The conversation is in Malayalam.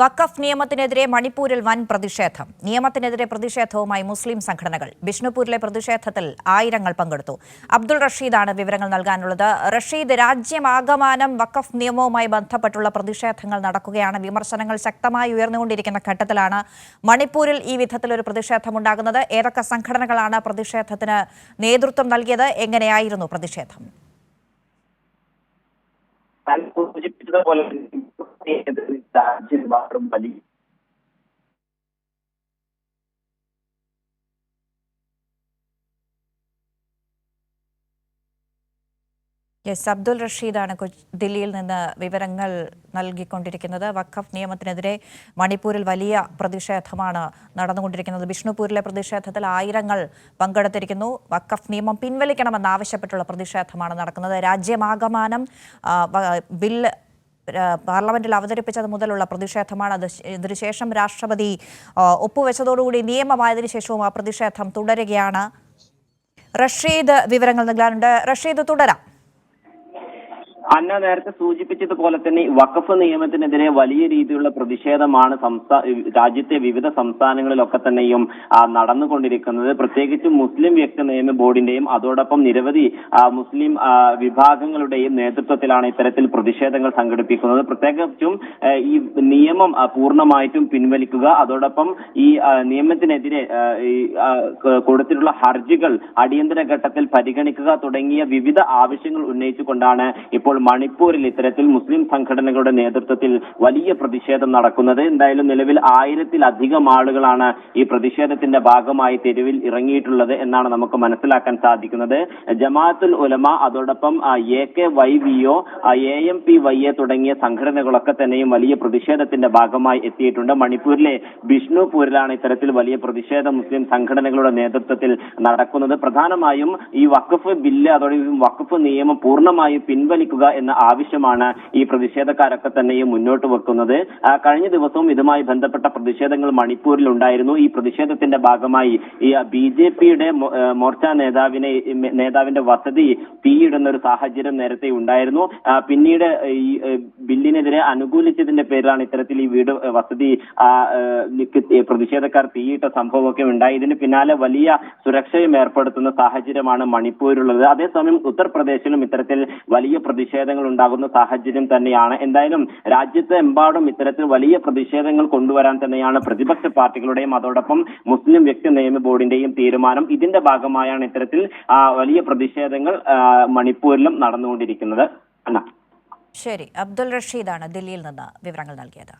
വഖഫ് നിയമത്തിനെതിരെ മണിപ്പൂരിൽ വൻ പ്രതിഷേധം. നിയമത്തിനെതിരെ പ്രതിഷേധവുമായി മുസ്ലിം സംഘടനകൾ ബിഷ്ണുപൂരിലെ പ്രതിഷേധത്തിൽ ആയിരങ്ങൾ പങ്കെടുത്തു. അബ്ദുൾ റഷീദാണ് വിവരങ്ങൾ നൽകാനുള്ളത്. റഷീദ് രാജ്യമാകമാനം വഖഫ് നിയമവുമായി ബന്ധപ്പെട്ടുള്ള പ്രതിഷേധങ്ങൾ നടക്കുകയാണ്. വിമർശനങ്ങൾ ശക്തമായി ഉയർന്നുകൊണ്ടിരിക്കുന്ന ഘട്ടത്തിലാണ് മണിപ്പൂരിൽ ഈ വിധത്തിൽ വിധത്തിലൊരു പ്രതിഷേധമുണ്ടാകുന്നത്. ഏതൊക്കെ സംഘടനകളാണ് പ്രതിഷേധത്തിന് നേതൃത്വം നൽകിയത്? എങ്ങനെയായിരുന്നു പ്രതിഷേധം? രാജ്യമെമ്പാടും വലിയ യെസ് അബ്ദുൾ റഷീദാണ് ദില്ലിയിൽ നിന്ന് വിവരങ്ങൾ നൽകിക്കൊണ്ടിരിക്കുന്നത്. വഖഫ് നിയമത്തിനെതിരെ മണിപ്പൂരിൽ വലിയ പ്രതിഷേധമാണ് നടന്നുകൊണ്ടിരിക്കുന്നത്. ബിഷ്ണുപൂരിലെ പ്രതിഷേധത്തിൽ ആയിരങ്ങൾ പങ്കെടുത്തിരിക്കുന്നു. വഖഫ് നിയമം പിൻവലിക്കണമെന്നാവശ്യപ്പെട്ടുള്ള പ്രതിഷേധമാണ് നടക്കുന്നത്. രാജ്യമാകമാനം ബില്ല് പാർലമെന്റിൽ അവതരിപ്പിച്ചത് മുതലുള്ള പ്രതിഷേധമാണ്. അത് ഇതിനുശേഷം രാഷ്ട്രപതി ഒപ്പുവെച്ചതോടുകൂടി നിയമമായതിനു ശേഷവും ആ പ്രതിഷേധം തുടരുകയാണ്. റഷീദ് വിവരങ്ങൾ നൽകാനുണ്ട്. റഷീദ് തുടരാം. അന്ന നേരത്തെ സൂചിപ്പിച്ചതുപോലെ തന്നെ വഖഫ് നിയമത്തിനെതിരെ വലിയ രീതിയിലുള്ള പ്രതിഷേധമാണ് സംസ്ഥാന രാജ്യത്തെ വിവിധ സംസ്ഥാനങ്ങളിലൊക്കെ തന്നെയും നടന്നുകൊണ്ടിരിക്കുന്നത്. പ്രത്യേകിച്ച് മുസ്ലിം വ്യക്തി നിയമ ബോർഡിന്റെയും അതോടൊപ്പം നിരവധി മുസ്ലിം വിഭാഗങ്ങളുടെയും നേതൃത്വത്തിലാണ് ഇത്തരത്തിൽ പ്രതിഷേധങ്ങൾ സംഘടിപ്പിക്കുന്നത്. പ്രത്യേകിച്ചും ഈ നിയമം പൂർണമായിട്ടും പിൻവലിക്കുക അതോടൊപ്പം ഈ നിയമത്തിനെതിരെ കൊടുത്തിട്ടുള്ള ഹർജികൾ അടിയന്തര ഘട്ടത്തിൽ പരിഗണിക്കുക തുടങ്ങിയ വിവിധ ആവശ്യങ്ങൾ ഉന്നയിച്ചുകൊണ്ടാണ് ഇപ്പോൾ മണിപ്പൂരിൽ ഇത്തരത്തിൽ മുസ്ലിം സംഘടനകളുടെ നേതൃത്വത്തിൽ വലിയ പ്രതിഷേധം നടക്കുന്നത്. എന്തായാലും നിലവിൽ ആയിരത്തിലധികം ആളുകളാണ് ഈ പ്രതിഷേധത്തിന്റെ ഭാഗമായി തെരുവിൽ ഇറങ്ങിയിട്ടുള്ളത് എന്നാണ് നമുക്ക് മനസ്സിലാക്കാൻ സാധിക്കുന്നത്. ജമാഅത്തുൽ ഉലമ അതോടൊപ്പം A K Y V O A M P Y A തുടങ്ങിയ സംഘടനകളൊക്കെ തന്നെയും വലിയ പ്രതിഷേധത്തിന്റെ ഭാഗമായി എത്തിയിട്ടുണ്ട്. മണിപ്പൂരിലെ ബിഷ്ണുപൂരിലാണ് ഇത്തരത്തിൽ വലിയ പ്രതിഷേധം മുസ്ലിം സംഘടനകളുടെ നേതൃത്വത്തിൽ നടക്കുന്നത്. പ്രധാനമായും ഈ വഖഫ് ബില്ല് അതോടൊപ്പം വഖഫ് നിയമം പൂർണമായും പിൻവലിക്കുക എന്ന ആവശ്യമാണ് ഈ പ്രതിഷേധക്കാരൊക്കെ തന്നെയും മുന്നോട്ട് വെക്കുന്നത്. കഴിഞ്ഞ ദിവസവും ഇതുമായി ബന്ധപ്പെട്ട പ്രതിഷേധങ്ങൾ മണിപ്പൂരിൽ ഉണ്ടായിരുന്നു ഈ പ്രതിഷേധത്തിന്റെ ഭാഗമായി ഈ ബി ജെ പിയുടെ മോർച്ച നേതാവിനെ നേതാവിന്റെ വസതി തീയിടുന്ന ഒരു സാഹചര്യം നേരത്തെ ഉണ്ടായിരുന്നു. പിന്നീട് ഈ ബില്ലിനെതിരെ അനുകൂലിച്ചതിന്റെ പേരിലാണ് ഇത്തരത്തിൽ ഈ വീട് വസതി പ്രതിഷേധക്കാർ തീയിട്ട സംഭവമൊക്കെ ഉണ്ടായി. ഇതിന് പിന്നാലെ വലിയ സുരക്ഷയും ഏർപ്പെടുത്തുന്ന സാഹചര്യമാണ് മണിപ്പൂരിലുള്ളത്. അതേസമയം ഉത്തർപ്രദേശിലും ഇത്തരത്തിൽ വലിയ പ്രതിഷേധങ്ങൾ ഉണ്ടാകുന്ന സാഹചര്യം തന്നെയാണ്. എന്തായാലും രാജ്യത്ത് എമ്പാടും ഇത്തരത്തിൽ വലിയ പ്രതിഷേധങ്ങൾ കൊണ്ടുവരാൻ തന്നെയാണ് പ്രതിപക്ഷ പാർട്ടികളുടെയും അതോടൊപ്പം മുസ്ലിം വ്യക്തി നിയമ ബോർഡിന്റെയും തീരുമാനം. ഇതിന്റെ ഭാഗമായാണ് ഇത്തരത്തിൽ വലിയ പ്രതിഷേധങ്ങൾ മണിപ്പൂരിലും നടന്നുകൊണ്ടിരിക്കുന്നത്. അന്ന. ശരി. അബ്ദുൾ റഷീദാണ് ദില്ലിയിൽ നിന്ന് വിവരങ്ങൾ നൽകിയത്.